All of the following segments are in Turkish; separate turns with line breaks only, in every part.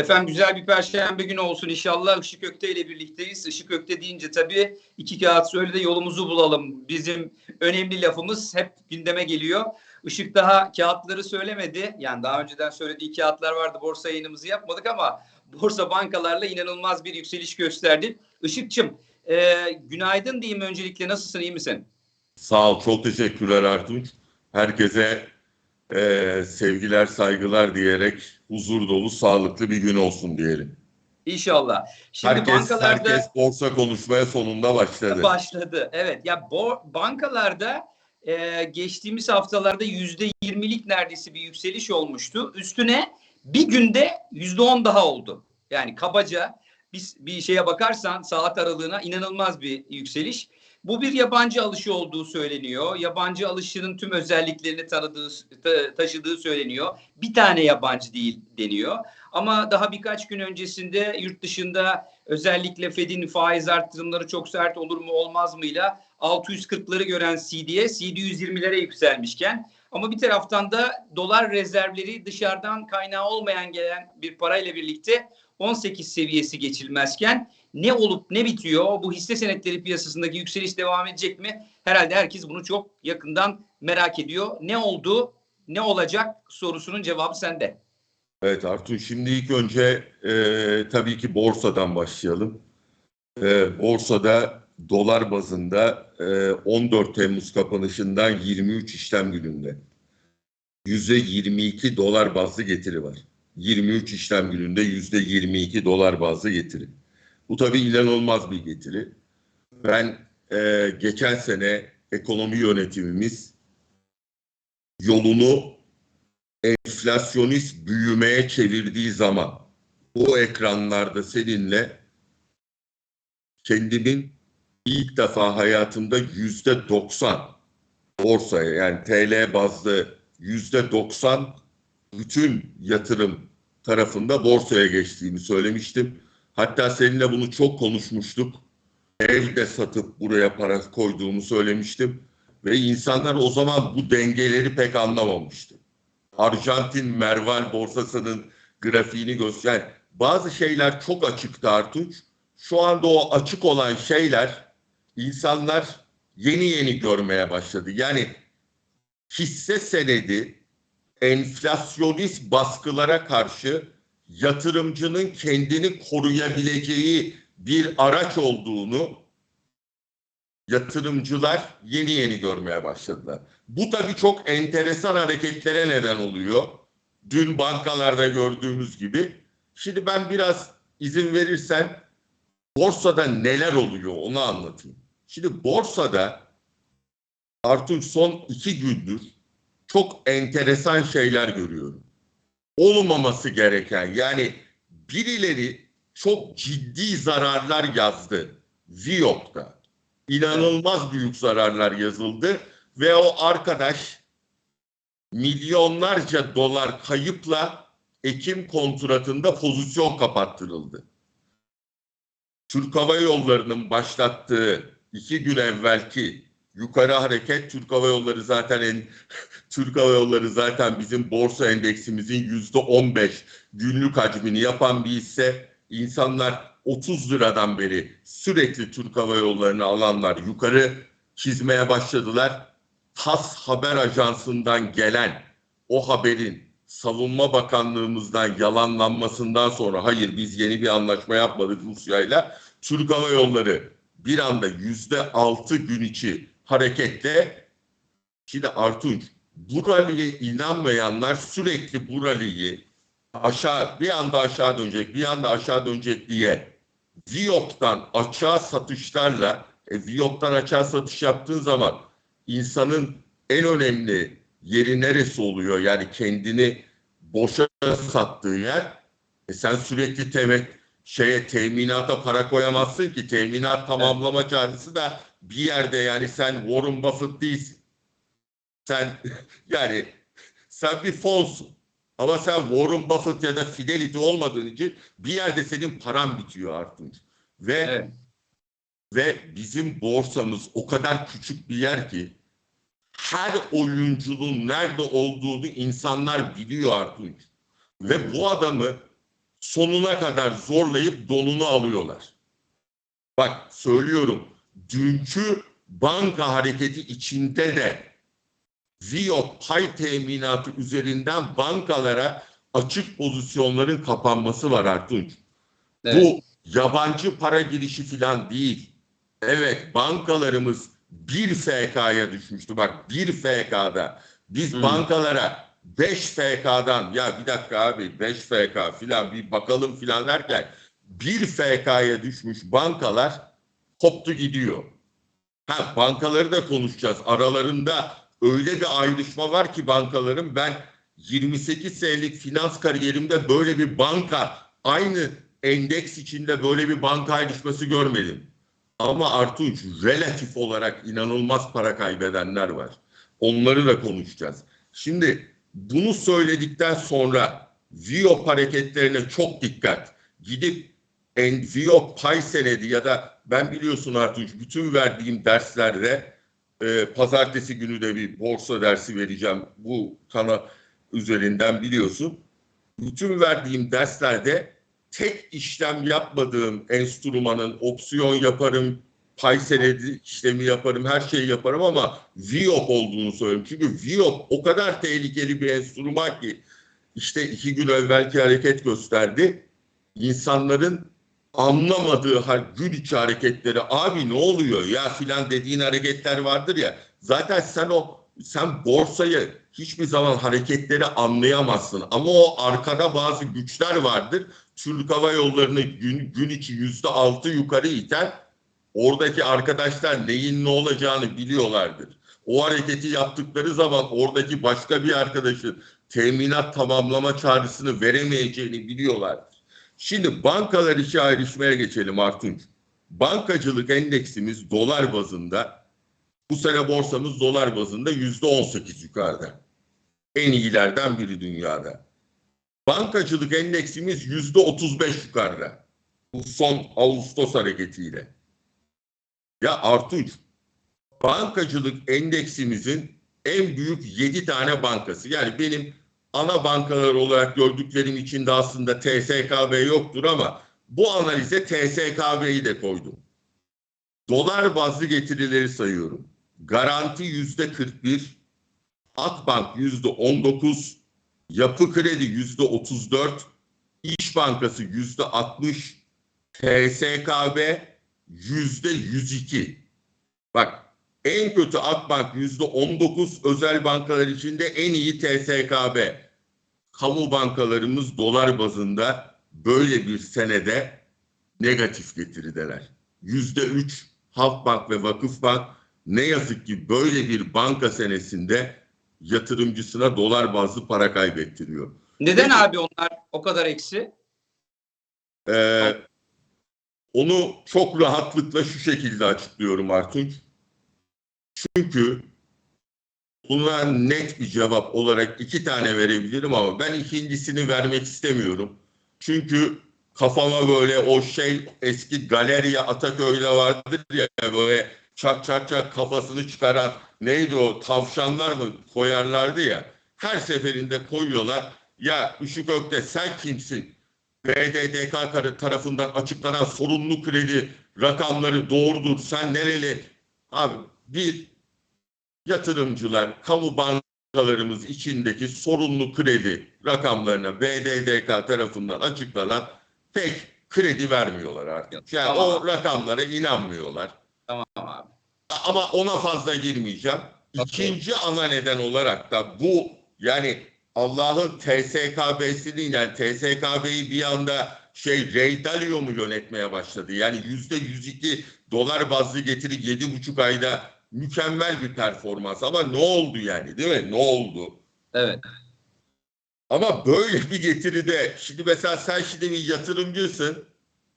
Efendim güzel bir perşembe günü olsun inşallah. Işık Ökte ile birlikteyiz. Işık Ökte deyince tabii iki kağıt söyle de yolumuzu bulalım. Bizim önemli lafımız hep gündeme geliyor. Işık daha kağıtları söylemedi. Yani daha önceden söylediği kağıtlar vardı. Borsa yayınımızı yapmadık ama borsa bankalarla inanılmaz bir yükseliş gösterdi. Işıkçım e, günaydın diyeyim öncelikle. Nasılsın iyi misin?
Sağ ol, çok teşekkürler Artunç. Herkese e, sevgiler, saygılar diyerek huzur dolu, sağlıklı bir gün olsun diyelim.
İnşallah. Şimdi
herkes,
bankalarda
herkes borsa konuşmaya sonunda başladı.
başladı. Evet ya bo- bankalarda e, geçtiğimiz haftalarda yüzde yirmilik neredeyse bir yükseliş olmuştu. Üstüne bir günde yüzde on daha oldu. Yani kabaca bir, bir şeye bakarsan saat aralığına inanılmaz bir yükseliş. Bu bir yabancı alışı olduğu söyleniyor. Yabancı alışının tüm özelliklerini tanıdığı, ta- taşıdığı söyleniyor. Bir tane yabancı değil deniyor. Ama daha birkaç gün öncesinde yurt dışında özellikle Fed'in faiz arttırımları çok sert olur mu olmaz mıyla 640'ları gören CD'ye CD 120'lere yükselmişken ama bir taraftan da dolar rezervleri dışarıdan kaynağı olmayan gelen bir parayla birlikte 18 seviyesi geçilmezken ne olup ne bitiyor? Bu hisse senetleri piyasasındaki yükseliş devam edecek mi? Herhalde herkes bunu çok yakından merak ediyor. Ne oldu? Ne olacak sorusunun cevabı sende.
Evet Artun, şimdi ilk önce e, tabii ki borsadan başlayalım. E, borsada dolar bazında e, 14 Temmuz kapanışından 23 işlem gününde %22 dolar bazlı getiri var. 23 işlem gününde %22 dolar bazlı getiri. Bu tabii inanılmaz bir getiri. Ben e, geçen sene ekonomi yönetimimiz yolunu enflasyonist büyümeye çevirdiği zaman bu ekranlarda seninle kendimin ilk defa hayatımda yüzde 90 borsaya yani TL bazlı yüzde 90 bütün yatırım tarafında borsaya geçtiğimi söylemiştim. Hatta seninle bunu çok konuşmuştuk. Evde satıp buraya para koyduğumu söylemiştim. Ve insanlar o zaman bu dengeleri pek anlamamıştı. Arjantin Merval borsasının grafiğini göster. Yani bazı şeyler çok açıktı Artunç. Şu anda o açık olan şeyler insanlar yeni yeni görmeye başladı. Yani hisse senedi enflasyonist baskılara karşı yatırımcının kendini koruyabileceği bir araç olduğunu yatırımcılar yeni yeni görmeye başladılar. Bu tabii çok enteresan hareketlere neden oluyor. Dün bankalarda gördüğümüz gibi. Şimdi ben biraz izin verirsen borsada neler oluyor onu anlatayım. Şimdi borsada Artunç son iki gündür çok enteresan şeyler görüyorum. Olmaması gereken yani birileri çok ciddi zararlar yazdı Viyop'ta. İnanılmaz büyük zararlar yazıldı ve o arkadaş milyonlarca dolar kayıpla Ekim kontratında pozisyon kapattırıldı. Türk Hava Yolları'nın başlattığı iki gün evvelki yukarı hareket Türk Hava Yolları zaten en Türk Hava Yolları zaten bizim borsa endeksimizin yüzde 15 günlük hacmini yapan bir hisse. İnsanlar 30 liradan beri sürekli Türk Hava Yolları'nı alanlar yukarı çizmeye başladılar. TAS haber ajansından gelen o haberin Savunma Bakanlığımızdan yalanlanmasından sonra hayır biz yeni bir anlaşma yapmadık Rusya'yla. Türk Hava Yolları bir anda yüzde altı gün içi harekette şimdi Artunç bu ralliye inanmayanlar sürekli bu ralliyi aşağı bir anda aşağı dönecek bir anda aşağı dönecek diye Viyop'tan açığa satışlarla e, Viyop'tan açığa satış yaptığın zaman insanın en önemli yeri neresi oluyor? Yani kendini boşa sattığı yer. E sen sürekli temek şeye teminata para koyamazsın ki teminat tamamlama çağrısı da bir yerde yani sen Warren Buffett değilsin. Sen yani sen bir fonsun. Ama sen Warren Buffett ya da Fidelity olmadığın için bir yerde senin paran bitiyor artık. Ve
Evet.
ve bizim borsamız o kadar küçük bir yer ki her oyuncunun nerede olduğunu insanlar biliyor artık. Ve bu adamı sonuna kadar zorlayıp donunu alıyorlar. Bak söylüyorum dünkü banka hareketi içinde de Viyop pay teminatı üzerinden bankalara açık pozisyonların kapanması var Artunç.
Evet.
Bu yabancı para girişi falan değil. Evet bankalarımız bir FK'ya düşmüştü. Bak bir FK'da biz
Hmm.
bankalara 5 FK'dan ya bir dakika abi 5 FK filan bir bakalım filan derken bir FK'ya düşmüş bankalar koptu gidiyor. Ha bankaları da konuşacağız. Aralarında öyle bir ayrışma var ki bankaların ben 28 senelik finans kariyerimde böyle bir banka aynı endeks içinde böyle bir banka ayrışması görmedim. Ama Artunç relatif olarak inanılmaz para kaybedenler var. Onları da konuşacağız. Şimdi bunu söyledikten sonra Viyop hareketlerine çok dikkat. Gidip en Viyop pay senedi ya da ben biliyorsun Artunç bütün verdiğim derslerde e, pazartesi günü de bir borsa dersi vereceğim. Bu kana üzerinden biliyorsun. Bütün verdiğim derslerde tek işlem yapmadığım enstrümanın opsiyon yaparım, pay senedi işlemi yaparım, her şeyi yaparım ama VIOP olduğunu söylüyorum. Çünkü VIOP o kadar tehlikeli bir enstrüman ki işte iki gün evvelki hareket gösterdi. İnsanların anlamadığı gün içi hareketleri abi ne oluyor ya filan dediğin hareketler vardır ya. Zaten sen o sen borsayı hiçbir zaman hareketleri anlayamazsın. Ama o arkada bazı güçler vardır. Türk Hava Yolları'nı gün, gün içi yüzde altı yukarı iten oradaki arkadaşlar neyin ne olacağını biliyorlardır. O hareketi yaptıkları zaman oradaki başka bir arkadaşın teminat tamamlama çağrısını veremeyeceğini biliyorlardır. Şimdi bankalar işi ayrışmaya geçelim Artunç. Bankacılık endeksimiz dolar bazında bu sene borsamız dolar bazında yüzde on sekiz yukarıda. En iyilerden biri dünyada. Bankacılık endeksimiz yüzde otuz beş yukarıda. Bu son Ağustos hareketiyle. Ya Artunç, bankacılık endeksimizin en büyük yedi tane bankası. Yani benim ana bankalar olarak gördüklerim içinde aslında TSKB yoktur ama bu analize TSKB'yi de koydum. Dolar bazlı getirileri sayıyorum. Garanti yüzde 41, Akbank yüzde 19, Yapı Kredi yüzde 34, İş Bankası yüzde 60, TSKB yüzde 102. Bak en kötü Akbank yüzde 19, özel bankalar içinde en iyi TSKB. Kamu bankalarımız dolar bazında böyle bir senede negatif getirideler. Yüzde 3 Halkbank ve Vakıfbank ne yazık ki böyle bir banka senesinde yatırımcısına dolar bazlı para kaybettiriyor.
Neden
Peki.
abi onlar o kadar eksi?
Ee, onu çok rahatlıkla şu şekilde açıklıyorum Artunç. Çünkü buna net bir cevap olarak iki tane verebilirim ama ben ikincisini vermek istemiyorum. Çünkü kafama böyle o şey eski galeriya Ataköy'de vardır ya böyle çak çak çak kafasını çıkaran neydi o tavşanlar mı koyarlardı ya. Her seferinde koyuyorlar. Ya Işık Ökte sen kimsin? BDDK tarafından açıklanan sorunlu kredi rakamları doğrudur. Sen nereli? Abi bir yatırımcılar, kamu bankalarımız içindeki sorunlu kredi rakamlarına BDDK tarafından açıklanan pek kredi vermiyorlar artık. Yani
Tamam.
o rakamlara inanmıyorlar.
Tamam abi.
Ama ona fazla girmeyeceğim. İkinci ana neden olarak da bu yani Allah'ın TSKB'sini yani TSKB'yi bir anda şey Ray Dalio mu yönetmeye başladı? Yani yüzde 102 dolar bazlı getiri yedi buçuk ayda mükemmel bir performans. Ama ne oldu yani değil mi? Ne oldu?
Evet.
Ama böyle bir getiride şimdi mesela sen şimdi bir yatırımcısın.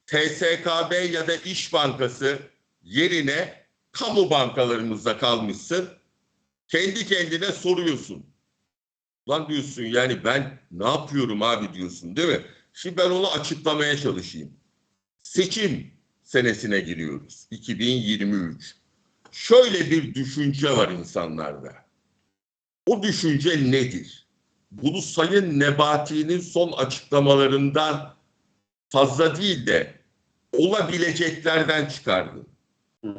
TSKB ya da İş Bankası yerine kamu bankalarımızda kalmışsın. Kendi kendine soruyorsun. Lan diyorsun yani ben ne yapıyorum abi diyorsun değil mi? Şimdi ben onu açıklamaya çalışayım. Seçim senesine giriyoruz. 2023. Şöyle bir düşünce var insanlarda. O düşünce nedir? Bunu Sayın Nebati'nin son açıklamalarından fazla değil de olabileceklerden çıkardın.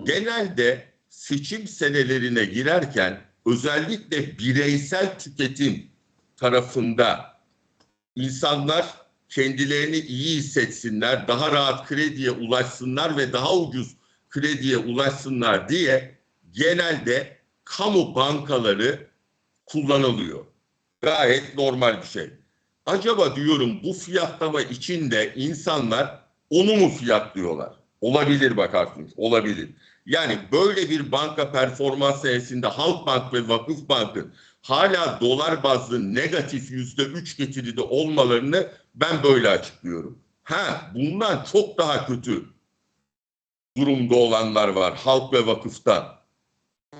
Genelde seçim senelerine girerken özellikle bireysel tüketim tarafında insanlar kendilerini iyi hissetsinler, daha rahat krediye ulaşsınlar ve daha ucuz krediye ulaşsınlar diye genelde kamu bankaları kullanılıyor. Gayet normal bir şey. Acaba diyorum bu fiyatlama içinde insanlar onu mu fiyatlıyorlar? Olabilir bak artık, olabilir. Yani böyle bir banka performans senesinde Halkbank ve Vakıfbank'ın hala dolar bazlı negatif yüzde üç getiride olmalarını ben böyle açıklıyorum. Ha bundan çok daha kötü durumda olanlar var halk ve vakıftan.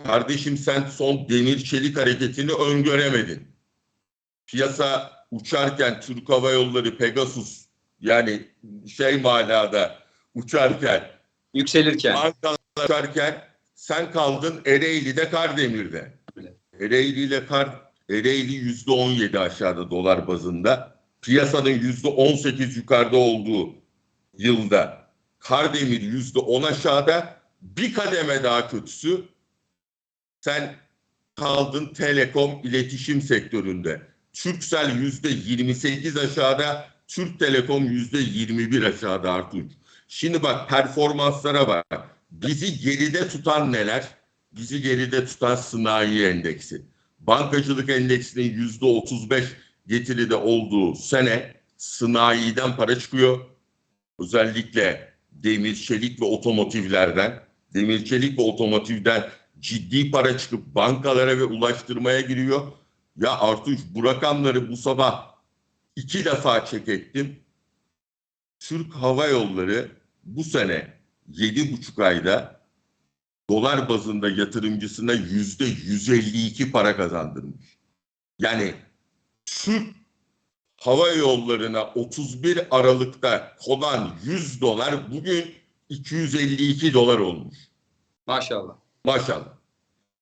Kardeşim sen son demir çelik hareketini öngöremedin. Piyasa uçarken Türk Hava Yolları Pegasus yani şey manada uçarken
Yükselirken.
bankalar uçarken sen kaldın Ereğli'de Kardemir'de. Ereğli ile Kar Ereğli yüzde on yedi aşağıda dolar bazında. Piyasanın yüzde on sekiz yukarıda olduğu yılda Kardemir yüzde on aşağıda bir kademe daha kötüsü sen kaldın telekom iletişim sektöründe. Türksel yüzde 28 aşağıda, Türk Telekom yüzde 21 aşağıda Artunç. Şimdi bak performanslara bak. Bizi geride tutan neler? Bizi geride tutan sanayi endeksi. Bankacılık endeksinin yüzde 35 getiride olduğu sene sanayiden para çıkıyor. Özellikle demir, çelik ve otomotivlerden. Demir, çelik ve otomotivden ciddi para çıkıp bankalara ve ulaştırmaya giriyor. Ya Artuş bu rakamları bu sabah iki defa çek ettim. Türk Hava Yolları bu sene yedi buçuk ayda dolar bazında yatırımcısına yüzde 152 para kazandırmış. Yani Türk Hava Yolları'na 31 Aralık'ta konan 100 dolar bugün 252 dolar olmuş.
Maşallah.
Maşallah.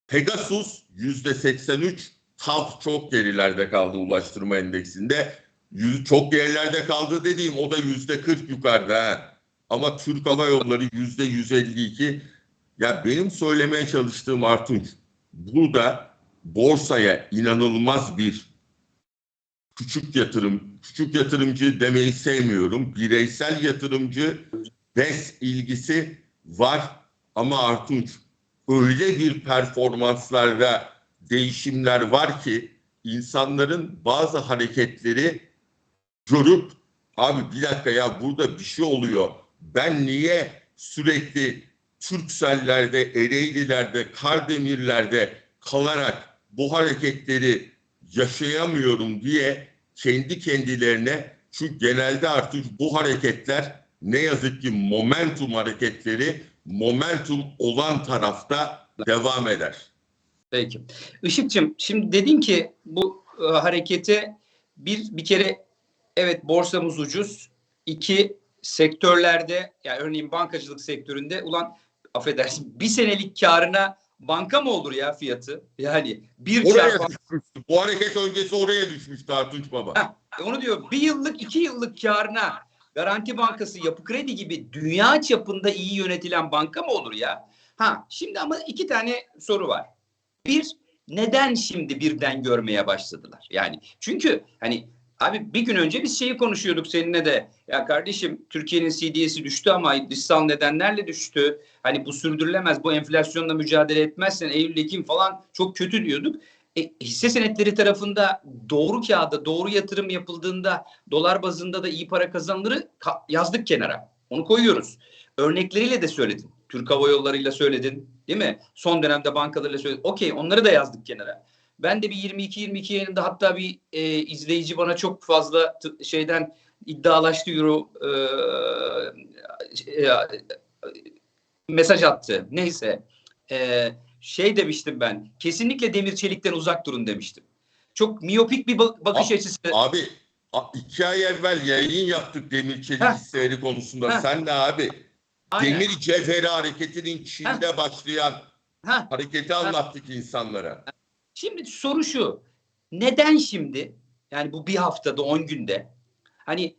Pegasus yüzde 83 TAP çok gerilerde kaldı ulaştırma endeksinde. Yüz, çok gerilerde kaldı dediğim o da yüzde 40 yukarıda. ha. Ama Türk Hava Yolları yüzde 152. Ya benim söylemeye çalıştığım Artunç burada borsaya inanılmaz bir küçük yatırım, küçük yatırımcı demeyi sevmiyorum. Bireysel yatırımcı BES ilgisi var ama Artunç öyle bir performanslarda değişimler var ki insanların bazı hareketleri görüp abi bir dakika ya burada bir şey oluyor. Ben niye sürekli Türksellerde, Ereğlilerde, Kardemirlerde kalarak bu hareketleri yaşayamıyorum diye kendi kendilerine çünkü genelde artık bu hareketler ne yazık ki momentum hareketleri momentum olan tarafta devam eder.
Peki. Işıkçım şimdi dedin ki bu e, harekete bir bir kere evet borsamız ucuz. İki sektörlerde yani örneğin bankacılık sektöründe ulan affedersin bir senelik karına banka mı olur ya fiyatı? Yani bir
Oraya
çarpı
düşmüştü. Bu hareket öncesi oraya düşmüştü Artunç Baba.
Heh, onu diyor bir yıllık iki yıllık karına Garanti Bankası Yapı Kredi gibi dünya çapında iyi yönetilen banka mı olur ya? Ha şimdi ama iki tane soru var. Bir neden şimdi birden görmeye başladılar? Yani çünkü hani abi bir gün önce biz şeyi konuşuyorduk seninle de. Ya kardeşim Türkiye'nin CDS'i düştü ama dışsal nedenlerle düştü. Hani bu sürdürülemez. Bu enflasyonla mücadele etmezsen Eylül Ekim falan çok kötü diyorduk. E, hisse senetleri tarafında doğru kağıda doğru yatırım yapıldığında dolar bazında da iyi para kazanılır yazdık kenara. Onu koyuyoruz. Örnekleriyle de söyledin. Türk Hava Yolları'yla söyledin. Değil mi? Son dönemde bankalarıyla söyledin. Okey onları da yazdık kenara. Ben de bir 22-22 yayınında hatta bir e, izleyici bana çok fazla şeyden iddialaştı euro e, e, mesaj attı. Neyse. E, şey demiştim ben. Kesinlikle demir çelikten uzak durun demiştim. Çok miyopik bir bak- bakış
Aa,
açısı.
Abi iki ay evvel yayın yaptık demir çelik
Heh.
hisseleri konusunda.
Heh.
Sen de abi
Aynen.
demir cevheri hareketinin Çin'de başlayan
Ha.
hareketi anlattık insanlara.
Şimdi soru şu. Neden şimdi? Yani bu bir haftada 10 günde. Hani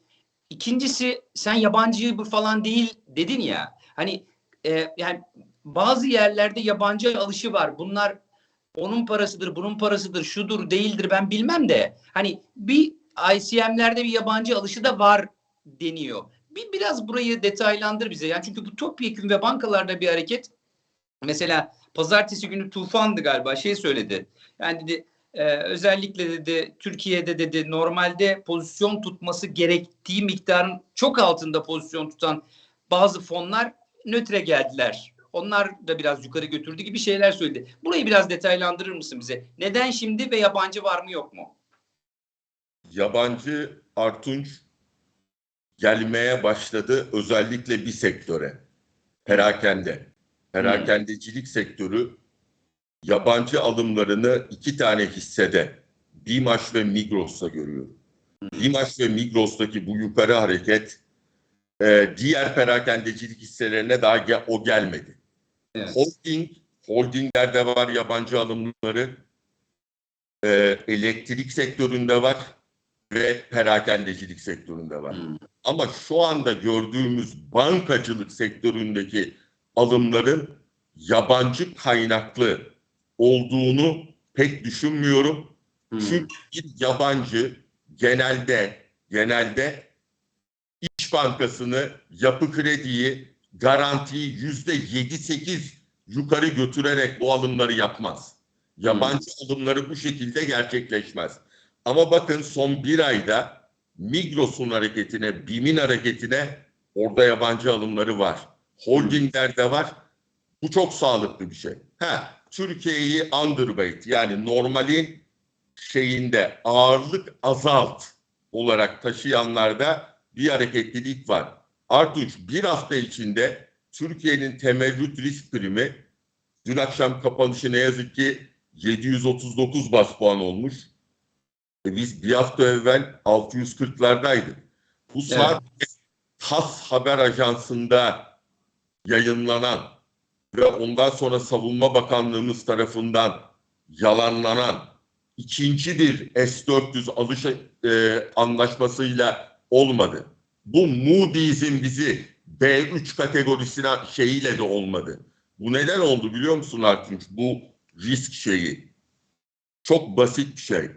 ikincisi sen yabancı bu falan değil dedin ya. Hani e, yani bazı yerlerde yabancı alışı var. Bunlar onun parasıdır, bunun parasıdır, şudur, değildir ben bilmem de. Hani bir ICM'lerde bir yabancı alışı da var deniyor. Bir biraz burayı detaylandır bize. Yani çünkü bu topyekun ve bankalarda bir hareket. Mesela pazartesi günü Tufan'dı galiba şey söyledi. Yani dedi e, özellikle dedi Türkiye'de dedi normalde pozisyon tutması gerektiği miktarın çok altında pozisyon tutan bazı fonlar nötre geldiler. Onlar da biraz yukarı götürdü gibi şeyler söyledi. Burayı biraz detaylandırır mısın bize? Neden şimdi ve yabancı var mı yok mu?
Yabancı Artunç gelmeye başladı özellikle bir sektöre. Perakende. Perakendecilik sektörü yabancı alımlarını iki tane hissede Bimaş ve Migros'ta görüyor. Bimaş ve Migros'taki bu yukarı hareket e, diğer perakendecilik hisselerine daha ge- o gelmedi.
Evet.
Holding, holdinglerde var yabancı alımları. E, elektrik sektöründe var ve perakendecilik sektöründe var.
Hmm.
Ama şu anda gördüğümüz bankacılık sektöründeki alımların yabancı kaynaklı olduğunu pek düşünmüyorum.
Hmm.
Çünkü bir yabancı genelde genelde İş Bankası'nı, Yapı Kredi'yi, garantiyi yüzde yedi sekiz yukarı götürerek bu alımları yapmaz. Yabancı alımları bu şekilde gerçekleşmez. Ama bakın son bir ayda Migros'un hareketine, BİM'in hareketine orada yabancı alımları var. Holdinglerde var. Bu çok sağlıklı bir şey. Ha, Türkiye'yi underweight yani normalin şeyinde ağırlık azalt olarak taşıyanlarda bir hareketlilik var. Artunç bir hafta içinde Türkiye'nin temerrüt risk primi dün akşam kapanışı ne yazık ki 739 bas puan olmuş. E biz bir hafta evvel 640'lardaydık. Bu sadece TAS haber ajansında yayınlanan ve ondan sonra Savunma Bakanlığımız tarafından yalanlanan ikinci bir S-400 alış e, anlaşmasıyla olmadı. Bu Moody's'in bizi B3 kategorisine şeyiyle de olmadı. Bu neden oldu biliyor musun Artunç? Bu risk şeyi. Çok basit bir şey.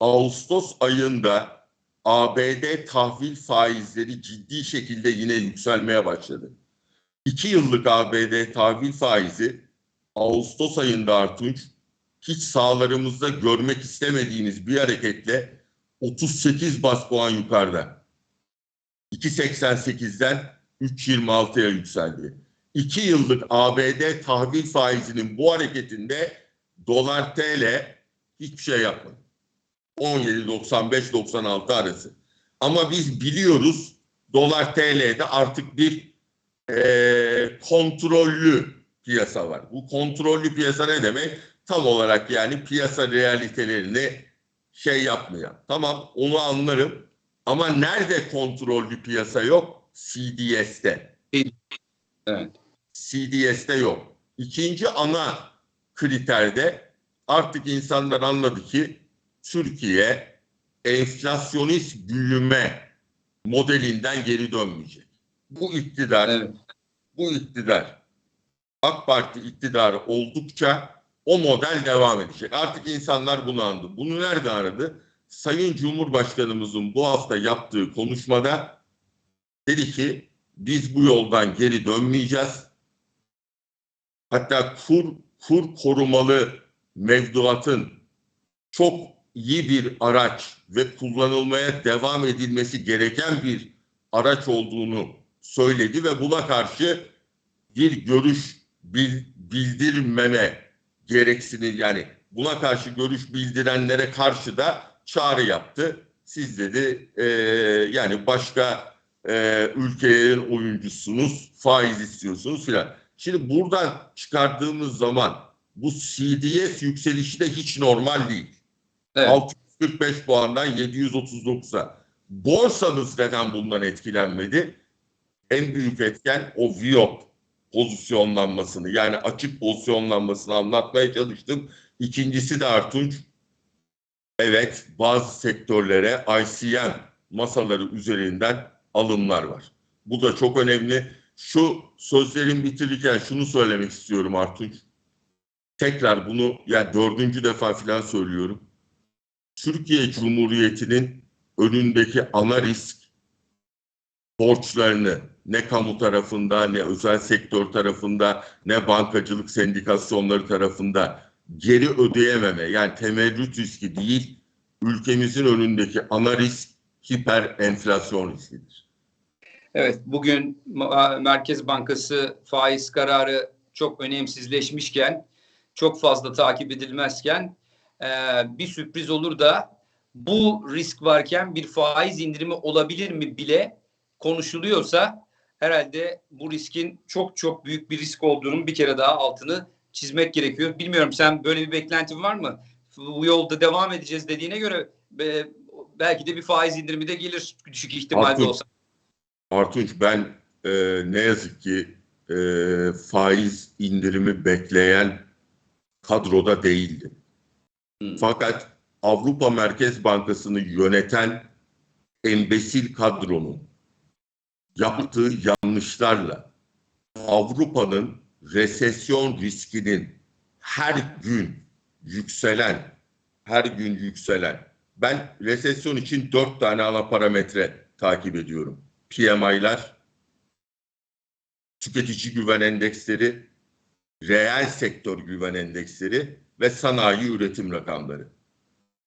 Ağustos ayında ABD tahvil faizleri ciddi şekilde yine yükselmeye başladı. İki yıllık ABD tahvil faizi Ağustos ayında Artunç hiç sahalarımızda görmek istemediğiniz bir hareketle 38 bas puan yukarıda. 2.88'den 3.26'ya yükseldi. 2 yıllık ABD tahvil faizinin bu hareketinde dolar TL hiçbir şey yapmadı. 17.95-96 arası. Ama biz biliyoruz dolar TL'de artık bir eee, kontrollü piyasa var. Bu kontrollü piyasa ne demek? Tam olarak yani piyasa realitelerini şey yapmıyor. Tamam onu anlarım. Ama nerede kontrollü piyasa yok? CDS'te.
Evet.
CDS'te yok. İkinci ana kriterde artık insanlar anladı ki Türkiye enflasyonist büyüme modelinden geri dönmeyecek. Bu iktidar,
Evet.
bu iktidar AK Parti iktidarı oldukça o model devam edecek. Artık insanlar bunu anladı. Bunu nerede aradı? Sayın Cumhurbaşkanımızın bu hafta yaptığı konuşmada dedi ki biz bu yoldan geri dönmeyeceğiz. Hatta kur, kur korumalı mevduatın çok iyi bir araç ve kullanılmaya devam edilmesi gereken bir araç olduğunu söyledi ve buna karşı bir görüş bil- bildirmeme gereksinim yani buna karşı görüş bildirenlere karşı da çağrı yaptı. Siz dedi e, yani başka e, ülkelerin oyuncusunuz, faiz istiyorsunuz filan. Şimdi buradan çıkardığımız zaman bu CDS yükselişi de hiç normal değil.
Evet.
645 puandan 739'a. Borsamız neden bundan etkilenmedi? En büyük etken o VIOP pozisyonlanmasını yani açık pozisyonlanmasını anlatmaya çalıştım. İkincisi de Artunç. Evet bazı sektörlere ICM masaları üzerinden alımlar var. Bu da çok önemli. Şu sözlerin bitirirken şunu söylemek istiyorum Artunç. Tekrar bunu yani dördüncü defa falan söylüyorum. Türkiye Cumhuriyeti'nin önündeki ana risk borçlarını ne kamu tarafında ne özel sektör tarafında ne bankacılık sendikasyonları tarafında geri ödeyememe yani temerrüt riski değil ülkemizin önündeki ana risk hiper enflasyon riskidir.
Evet, bugün Merkez Bankası faiz kararı çok önemsizleşmişken, çok fazla takip edilmezken e, bir sürpriz olur da bu risk varken bir faiz indirimi olabilir mi bile konuşuluyorsa herhalde bu riskin çok çok büyük bir risk olduğunun bir kere daha altını çizmek gerekiyor. Bilmiyorum sen böyle bir beklentin var mı? Bu yolda devam edeceğiz dediğine göre be- belki de bir faiz indirimi de gelir düşük ihtimalle olsa.
Artunç ben e, ne yazık ki e, faiz indirimi bekleyen kadroda değildim. Fakat Avrupa Merkez Bankası'nı yöneten embesil kadronun yaptığı yanlışlarla Avrupa'nın resesyon riskinin her gün yükselen, her gün yükselen. Ben resesyon için dört tane ana parametre takip ediyorum. PMI'lar, tüketici güven endeksleri, reel sektör güven endeksleri ve sanayi üretim rakamları.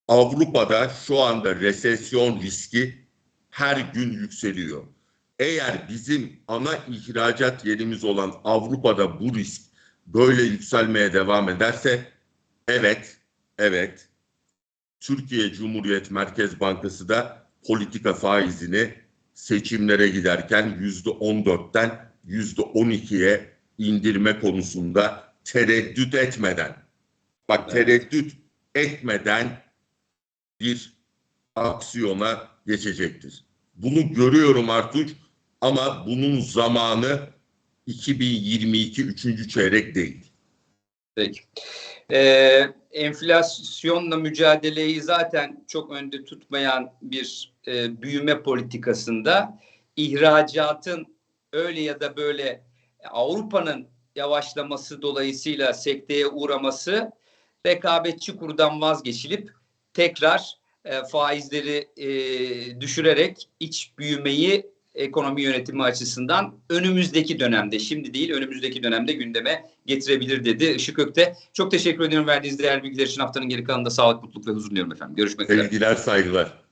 Avrupa'da şu anda resesyon riski her gün yükseliyor. Eğer bizim ana ihracat yerimiz olan Avrupa'da bu risk böyle yükselmeye devam ederse evet, evet Türkiye Cumhuriyet Merkez Bankası da politika faizini seçimlere giderken yüzde on dörtten yüzde on ikiye indirme konusunda tereddüt etmeden, bak
Evet.
tereddüt etmeden bir aksiyona geçecektir. Bunu görüyorum Artunç ama bunun zamanı 2022 üçüncü çeyrek değil.
Peki. Ee, enflasyonla mücadeleyi zaten çok önde tutmayan bir e, büyüme politikasında ihracatın öyle ya da böyle Avrupa'nın yavaşlaması dolayısıyla sekteye uğraması rekabetçi kurdan vazgeçilip tekrar e, faizleri e, düşürerek iç büyümeyi ekonomi yönetimi açısından önümüzdeki dönemde, şimdi değil önümüzdeki dönemde gündeme getirebilir dedi Işık Ökte. Çok teşekkür ediyorum verdiğiniz değerli bilgiler için haftanın geri kalanında sağlık, mutluluk ve huzur diliyorum efendim. Görüşmek üzere.
Sevgiler, saygılar.